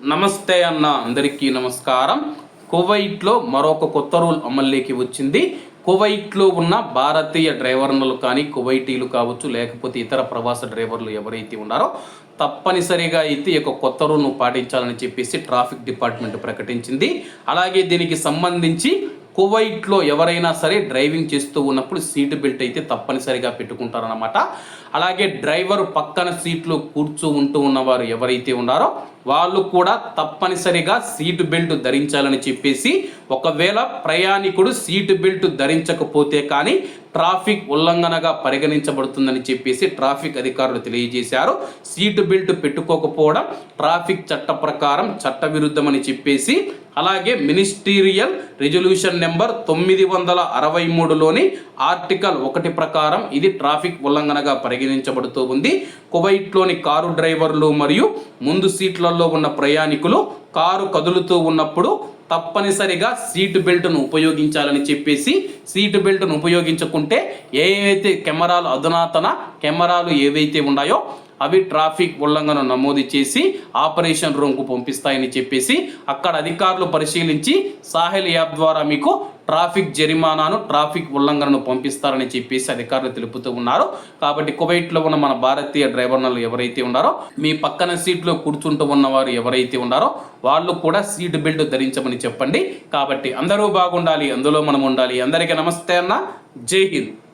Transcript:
నమస్తే అన్న అందరికీ నమస్కారం. కువైట్లో మరొక కొత్త రూల్ అమల్లోకి వచ్చింది. కువైట్లో ఉన్న భారతీయ డ్రైవర్లు కానీ కువైటీలు కావచ్చు లేకపోతే ఇతర ప్రవాస డ్రైవర్లు ఎవరైతే ఉన్నారో తప్పనిసరిగా అయితే ఈ యొక్క కొత్త రూల్ను పాటించాలని చెప్పేసి ట్రాఫిక్ డిపార్ట్మెంట్ ప్రకటించింది. అలాగే దీనికి సంబంధించి కువైట్లో ఎవరైనా సరే డ్రైవింగ్ చేస్తూ ఉన్నప్పుడు సీట్ బెల్ట్ అయితే తప్పనిసరిగా పెట్టుకుంటారనమాట అలాగే డ్రైవర్ పక్కన సీట్లో కూర్చో ఉంటూ ఉన్నవారు ఎవరైతే ఉన్నారో వాళ్ళు కూడా తప్పనిసరిగా సీటు బెల్ట్ ధరించాలని చెప్పేసి ఒకవేళ ప్రయాణికుడు సీటు బెల్ట్ ధరించకపోతే కానీ ట్రాఫిక్ ఉల్లంఘనగా పరిగణించబడుతుందని చెప్పేసి ట్రాఫిక్ అధికారులు తెలియజేశారు. సీటు బెల్ట్ పెట్టుకోకపోవడం ట్రాఫిక్ చట్ట ప్రకారం చట్టవిరుద్ధమని చెప్పేసి అలాగే మినిస్టీరియల్ రిజల్యూషన్ నెంబర్ తొమ్మిది వందల అరవై మూడులోని ఆర్టికల్ ఒకటి ప్రకారం ఇది ట్రాఫిక్ ఉల్లంఘనగా పరిగణించబడుతూ ఉంది. కువైట్లోని కారు డ్రైవర్లు మరియు ముందు సీట్లలో ఉన్న ప్రయాణికులు కారు కదులుతూ ఉన్నప్పుడు తప్పనిసరిగా సీటు బెల్ట్ను ఉపయోగించాలని చెప్పేసి సీటు బెల్ట్ను ఉపయోగించుకుంటే ఏవైతే కెమెరాలు అధునాతన కెమెరాలు ఏవైతే ఉన్నాయో అవి ట్రాఫిక్ ఉల్లంఘన నమోదు చేసి ఆపరేషన్ రూమ్కు పంపిస్తాయని చెప్పేసి అక్కడ అధికారులు పరిశీలించి సాహిల్ యాప్ ద్వారా మీకు ట్రాఫిక్ జరిమానాను ట్రాఫిక్ ఉల్లంఘనను పంపిస్తారని చెప్పేసి అధికారులు తెలుపుతూ ఉన్నారు. కాబట్టి కువైట్లో ఉన్న మన భారతీయ డ్రైవర్లు ఎవరైతే ఉన్నారో మీ పక్కన సీట్లో కూర్చుంటూ ఉన్నవారు ఎవరైతే ఉన్నారో వాళ్ళు కూడా సీట్ బెల్ట్ ధరించమని చెప్పండి. కాబట్టి అందరూ బాగుండాలి అందులో మనం ఉండాలి. అందరికీ నమస్తే అన్న. జై హింద్.